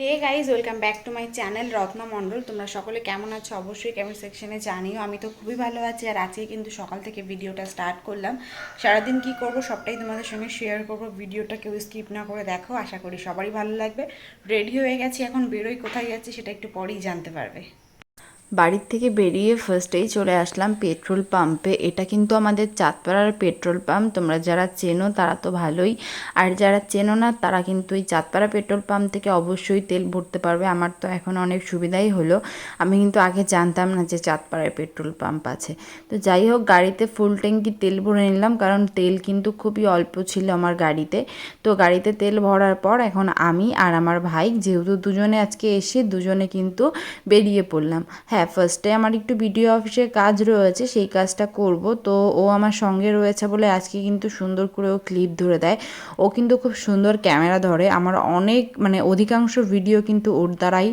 Hey guys welcome back to my channel Ratna Mondal তোমরা সকলে কেমন আছো? অবশ্যই কেমন সেকশনে জানিও। আমি তো খুবই ভালো আছি আর আজকে কিন্তু সকাল থেকে ভিডিওটা স্টার্ট করলাম। সারাদিন কি করব সবটাই তোমাদের সঙ্গে শেয়ার করব। ভিডিওটা কেউ স্কিপ না করে দেখো, আশা করি সবারই ভালো লাগবে। রেডি হয়ে গেছি, এখন বেরোই, কোথায় যাচ্ছি সেটা একটু পরেই জানতে পারবে। বাড়ির থেকে বেরিয়ে ফার্স্টেই চলে আসলাম পেট্রোল পাম্পে এটা কিন্তু আমাদের চাঁদপাড়ার পেট্রোল পাম্প তোমরা যারা চেনো তারা তো ভালোই। আর যারা চেনো না, তারা কিন্তু এই চাঁদপাড়া পেট্রোল পাম্প থেকে অবশ্যই তেল ভরতে পারবে। আমার তো এখন অনেক সুবিধাই হলো। আমি কিন্তু আগে জানতাম না যে চাঁদপাড়ায় পেট্রোল পাম্প আছে। তো যাই হোক, গাড়িতে ফুল ট্যাঙ্কি তেল ভরে নিলাম, কারণ তেল কিন্তু খুবই অল্প ছিল আমার গাড়িতে। তো গাড়িতে তেল ভরার পর এখন আমি আর আমার ভাই, যেহেতু দুজনে আজকে এসে দুজনে কিন্তু বেরিয়ে পড়লাম। হ্যাঁ ফার্স্টে আমার একটু ভিডিও অফিসে কাজ রয়েছে, সেই কাজটা করব। তো ও আমার সঙ্গে রয়েছে বলে আজকে কিন্তু সুন্দর করে ও ক্লিপ ধরে দেয়। ও কিন্তু খুব সুন্দর ক্যামেরা ধরে। আমার অনেক মানে অধিকাংশ ভিডিও কিন্তু ওর দ্বারাই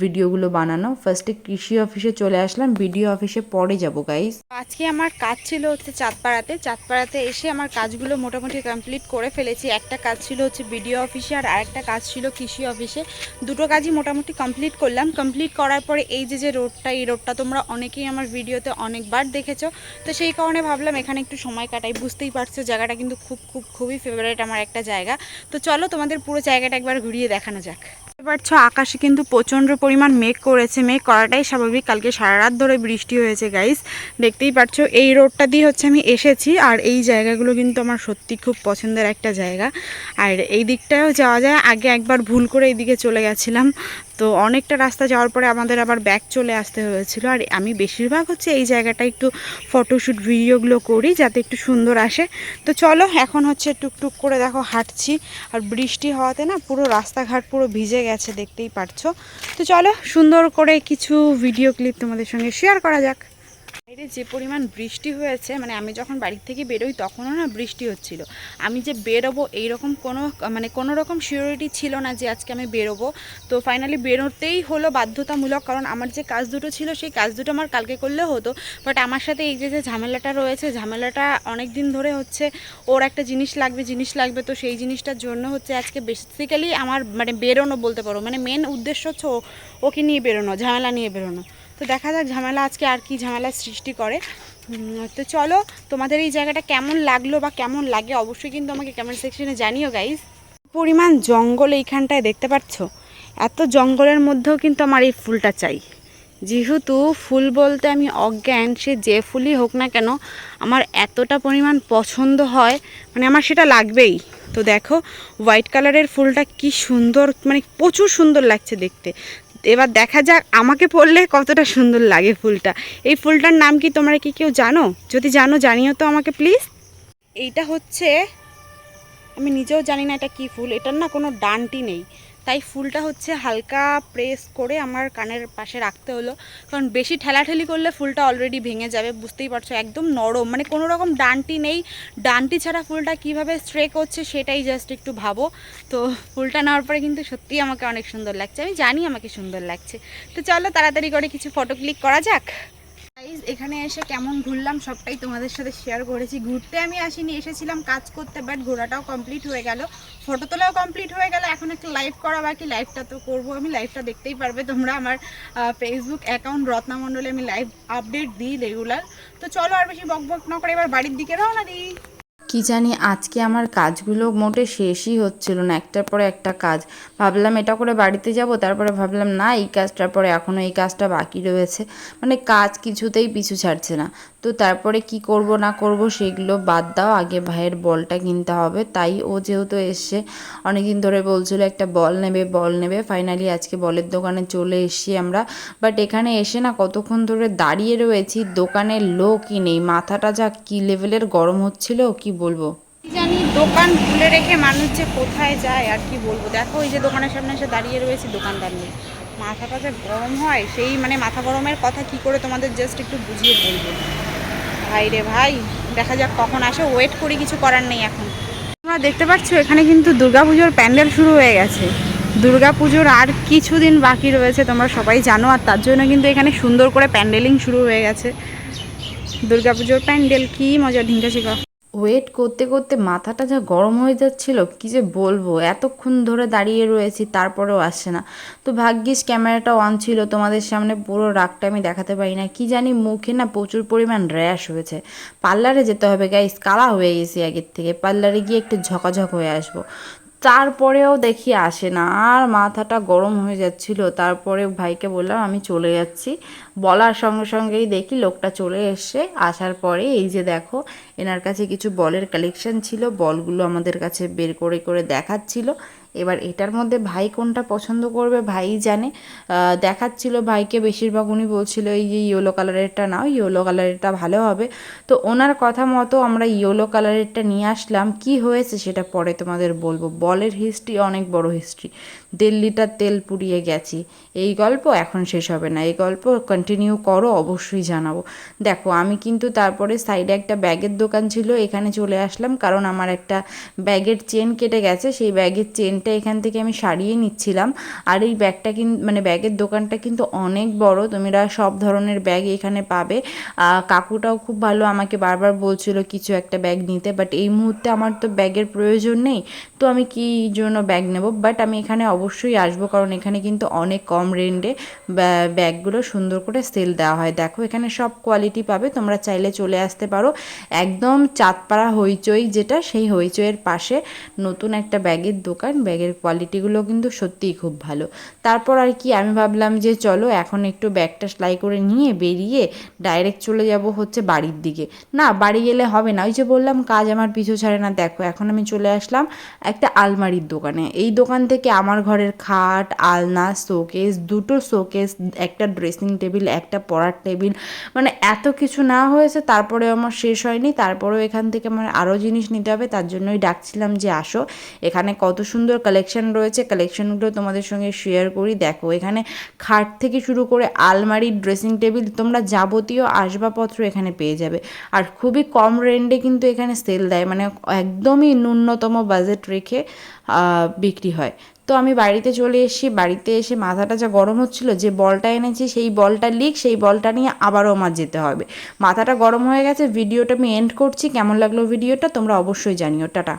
ভিডিওগুলো বানানো। ফার্স্টে কৃষি অফিসে চলে আসলাম ভিডিও অফিসে পরে যাব গাইস আজকে আমার কাজ ছিল হচ্ছে চাঁদপাড়াতে। চাঁদপাড়াতে এসে আমার কাজগুলো মোটামুটি কমপ্লিট করে ফেলেছি। একটা কাজ ছিল হচ্ছে বিডিও অফিসে আর আরেকটা কাজ ছিল কৃষি অফিসে দুটো কাজই মোটামুটি কমপ্লিট করলাম। কমপ্লিট করার পরে এই যে যে রোডটা এই রোডটা তোমরা অনেকেই আমার ভিডিওতে অনেকবার দেখেছ। তো সেই কারণে ভাবলাম এখানে একটু সময় কাটাই, বুঝতেই পারছ জায়গাটা কিন্তু খুব খুব, খুবই ফেভারিট আমার একটা জায়গা। তো চলো তোমাদের পুরো জায়গাটা একবার ঘুরিয়ে দেখানো যাক। পারছ, আকাশে কিন্তু প্রচণ্ড পরিমাণ মেঘ করেছে। মেঘ করাটাই স্বাভাবিক। কালকে সারা রাত ধরে বৃষ্টি হয়েছে গাইস দেখতেই পাচ্ছো এই রোডটা দিয়ে হচ্ছে আমি এসেছি, আর এই জায়গাগুলো কিন্তু আমার সত্যি খুব পছন্দের একটা জায়গা। আর এই দিকটাও যাওয়া যায়। আগে একবার ভুল করে এইদিকে চলে গেছিলাম। তো অনেকটা রাস্তা যাওয়ার পরে আমাদের আবার ব্যাক চলে আসতে হয়েছিল। আর আমি বেশিরভাগ হচ্ছে এই জায়গাটা একটু ফটোশ্যুট ভিডিওগুলো করি যাতে একটু সুন্দর আসে। তো চলো, এখন হচ্ছে টুকটুক করে দেখো, হাঁটছি। আর বৃষ্টি হওয়াতে না পুরো রাস্তাঘাট পুরো ভিজে গেছে, দেখতেই পারছ। তো চলো সুন্দর করে কিছু ভিডিও ক্লিপ তোমাদের সঙ্গে শেয়ার করা যাক। বাইরে যে পরিমাণ বৃষ্টি হয়েছে মানে আমি যখন বাড়ির থেকে বেরোই তখনও না বৃষ্টি হচ্ছিল। আমি যে বেরোবো এইরকম কোনো মানে কোনো রকম সিওরিটি ছিল না যে আজকে আমি বেরোবো। তো ফাইনালি বেরোতেই হলো বাধ্যতামূলক, কারণ আমার যে কাজ দুটো ছিল সেই কাজ দুটো আমার কালকে করলেও হতো। বাট আমার সাথে এই যে যে ঝামেলাটা রয়েছে, ঝামেলাটা অনেক দিন ধরে হচ্ছে, ওর একটা জিনিস লাগবে জিনিস লাগবে, তো সেই জিনিসটার জন্য হচ্ছে আজকে বেসিক্যালি আমার মানে বেরোনো বলতে পারো মানে মেন উদ্দেশ্য হচ্ছে ওকে নিয়ে বেরোনো, ঝামেলা নিয়ে বেরোনো। তো দেখা যাক ঝামেলা আজকে আর কি ঝামেলা সৃষ্টি করে। তো চলো, তোমাদের এই জায়গাটা কেমন লাগল বা কেমন লাগে অবশ্যই কিন্তু আমাকে কমেন্ট সেকশনে জানিও গাইজ পরিমাণ জঙ্গল এইখানটায় দেখতে পাচ্ছ? এত জঙ্গলের মধ্যেও কিন্তু আমার এই ফুলটা চাই। যেহেতু ফুল বলতে আমি অজ্ঞান, সে যে ফুলই হোক না কেন, আমার এতটা পরিমাণ পছন্দ হয় মানে আমার সেটা লাগবেই। তো দেখো হোয়াইট কালারের ফুলটা কি সুন্দর মানে প্রচুর সুন্দর লাগছে দেখতে। এবার দেখা যাক আমাকে পড়লে কতটা সুন্দর লাগে ফুলটা। এই ফুলটার নাম কি তোমরা কি কেউ জানো? যদি জানো, জানিও তো আমাকে প্লিজ এইটা হচ্ছে, আমি নিজেও জানি না এটা কি ফুল, এটার না কোনো ডানটি নেই। তাই ফুলটা হচ্ছে হালকা প্রেস করে আমার কানের পাশে রাখতে হলো। কারণ বেশি ঠেলাঠেলি করলে ফুলটা অলরেডি ভেঙে যাবে, বুঝতেই পারছ? একদম নরম মানে কোনো রকম ডানটি নেই। ডানটি ছাড়া ফুলটা কীভাবে স্ট্রে করছে সেটাই জাস্ট একটু ভাবো। তো ফুলটা নেওয়ার পরে কিন্তু সত্যিই আমাকে অনেক সুন্দর লাগছে। আমি জানি আমাকে সুন্দর লাগছে। তো চলো তাড়াতাড়ি করে কিছু ফটো ক্লিক করা যাক। Guys, এখানে এসে কেমন ঘুরলাম সবটাই তোমাদের সাথে শেয়ার করেছি। ঘুরতে আমি আসিনি এসেছিলাম কাজ করতে বাট ঘোরাটাও কমপ্লিট হয়ে গেল। ফটো তোলাও কমপ্লিট হয়ে গেল এখন একটা লাইভ করা বাকি লাইভটা তো করব আমি লাইভটা দেখতেই পারবে তোমরা। আমার ফেসবুক অ্যাকাউন্ট রত্নামণ্ডলে আমি লাইভ আপডেট দিই রেগুলার তো চলো আর বেশি বক বক না করে এবার বাড়ির দিকে রওনা দিই। কি জানি আজকে আমার কাজগুলো মোটে শেষই হচ্ছিল না। একটার পরে একটা কাজ। ভাবলাম এটা করে বাড়িতে যাব, তারপরে ভাবলাম না, এই কাজটার পরে এখনও এই কাজটা বাকি রয়েছে। মানে কাজ কিছুতেই পিছু ছাড়ছে না। তো তারপরে কি করব না করব সেগুলো বাদ দাও। আগে ভাইয়ের বলটা কিনতে হবে। তাই ও যেহেতু এসছে, অনেকদিন ধরে বলছিল একটা বল নেবে বল নেবে। ফাইনালি আজকে বলের দোকানে চলে এসছি আমরা। বাট এখানে এসে না কতক্ষণ ধরে দাঁড়িয়ে রয়েছি, দোকানের লোকই নেই। মাথাটা যা কি লেভেলের গরম হচ্ছিল, কি বলব? জানি দোকান খুলে রেখে মানুষ যে কোথায় যায়, আর কি বলব? দেখো এই যে দোকানের সামনে এসে দাঁড়িয়ে রয়েছে দোকানদার নেই মাথাটা যে গরম হয়, সেই মানে মাথা গরমের কথা কি করে তোমাদের জাস্ট একটু বুঝিয়ে বলব? ভাই রে ভাই, দেখা যাক কখন আসে। ওয়েট করি, কিছু করার নেই এখন। তোমরা দেখতে পাচ্ছ, এখানে কিন্তু দুর্গাপুজোর প্যান্ডেল শুরু হয়ে গেছে। দুর্গাপুজোর আর কিছুদিন বাকি রয়েছে, তোমরা সবাই জানো, আর তার জন্য কিন্তু এখানে সুন্দর করে প্যান্ডেলিং শুরু হয়ে গেছে। দুর্গাপুজোর প্যান্ডেল, কী মজা ঢিঙ্কা শিখা ওয়েট করতে করতে মাথাটা যা গরম হয়ে যাচ্ছিল, কি যে বলব? এতক্ষণ ধরে দাঁড়িয়ে রয়েছি, তারপরেও আসছে না। তো ভাগ্যিস ক্যামেরাটা অন ছিল, তোমাদের সামনে পুরো রাগটা আমি দেখাতে পারি না। কি জানি মুখে না প্রচুর পরিমাণ র্যাশ হয়েছে। পার্লারে যেতে হবে গাইস কালা হয়ে গেছি আগের থেকে। পার্লারে গিয়ে একটু ঝকাঝক হয়ে আসব। তারপরেও দেখি আসে না, আর মাথাটা গরম হয়ে যাচ্ছিল। তারপরে ভাইকে বললাম, আমি চলে যাচ্ছি। বলার সঙ্গে সঙ্গেই দেখি লোকটা চলে এসছে। আসার পরে এই যে দেখো, এনার কাছে কিছু বলের কালেকশন ছিল, বলগুলো আমাদের কাছে বের করে করে দেখাচ্ছিল। এবার এটার মধ্যে ভাই কোনটা পছন্দ করবে ভাই জানে। দেখাচ্ছিল ভাইকে, বেশিরভাগ উনি বলছিল এই যে ইয়েলো কালারেরটা নাও ইয়েলো কালারেরটা ভালো হবে। তো ওনার কথা মতো আমরা ইয়েলো কালারেরটা নিয়ে আসলাম। কি হয়েছে সেটা পরে তোমাদের বলব। বলের হিস্ট্রি অনেক বড় হিস্ট্রি দেড় লিটার তেল পুড়িয়ে গেছি। এই গল্প এখন শেষ হবে না। এই গল্প কন্টিনিউ করো, অবশ্যই জানাব। দেখো, আমি কিন্তু তারপরে সাইডে একটা ব্যাগের দোকান ছিল, এখানে চলে আসলাম কারণ আমার একটা ব্যাগের চেন কেটে গেছে, সেই ব্যাগের চেনটা এখান থেকে আমি সারিয়ে নিচ্ছিলাম। আর এই ব্যাগটা কিন্তু মানে ব্যাগের দোকানটা কিন্তু অনেক বড়, তোমরা সব ধরনের ব্যাগ এখানে পাবে। কাকুটাও খুব ভালো আমাকে বারবার বলছিল, কিছু একটা ব্যাগ নিতে। বাট এই মুহূর্তে আমার তো ব্যাগের প্রয়োজন নেই। তো আমি কি জন্য ব্যাগ নেব? বাট আমি এখানে অবশ্যই আসব, কারণ এখানে কিন্তু অনেক কম রেন্টে ব্যাগগুলো সুন্দর করে সেল দেওয়া হয়। দেখো, এখানে সব কোয়ালিটি পাবে, তোমরা চাইলে চলে আসতে পারো। একদম চাঁদপাড়া হইচই যেটা, সেই হইচইয়ের পাশে নতুন একটা ব্যাগের দোকান। ব্যাগের কোয়ালিটিগুলো কিন্তু সত্যিই খুব ভালো। তারপর আর কি, আমি ভাবলাম যে চলো, এখন একটু ব্যাগটা সেলাই করে নিয়ে বেরিয়ে ডাইরেক্ট চলে যাব হচ্ছে বাড়ির দিকে। না, বাড়ি গেলে হবে না। ওই যে বললাম, কাজ আমার পিছু ছাড়ে না। দেখো, এখন আমি চলে আসলাম একটা আলমারির দোকানে। এই দোকান থেকে আমার ঘরের খাট, আলনা, শোকেস, দুটো শোকেস, একটা ড্রেসিং টেবিল একটা পড়ার টেবিল মানে এত কিছু না হয়েছে তারপরে আমার শেষ হয়নি, তারপরেও এখান থেকে আমার আরও জিনিস নিতে হবে, তার জন্যই ডাকছিলাম যে আসো। এখানে কত সুন্দর কালেকশন রয়েছে কালেকশনগুলো তোমাদের সঙ্গে শেয়ার করি। দেখো, এখানে খাট থেকে শুরু করে আলমারি ড্রেসিং টেবিল তোমরা যাবতীয় আসবাবপত্র এখানে পেয়ে যাবে। আর খুবই কম রেন্টে কিন্তু এখানে সেল দেয় মানে একদমই ন্যূনতম বাজেট রেখে বিক্রি হয়। তো আমি বাড়িতে চলে এসেছি, বাড়িতে এসে মাথাটা যা গরম হচ্ছিল, যে বলটা এনেছি, সেই বলটা লিক সেই বলটা নিয়ে আবারও আমার যেতে হবে। মাথাটা গরম হয়ে গেছে, ভিডিওটা আমি এন্ড করছি, কেমন লাগল ভিডিওটা তোমরা অবশ্যই জানিও, টাটা।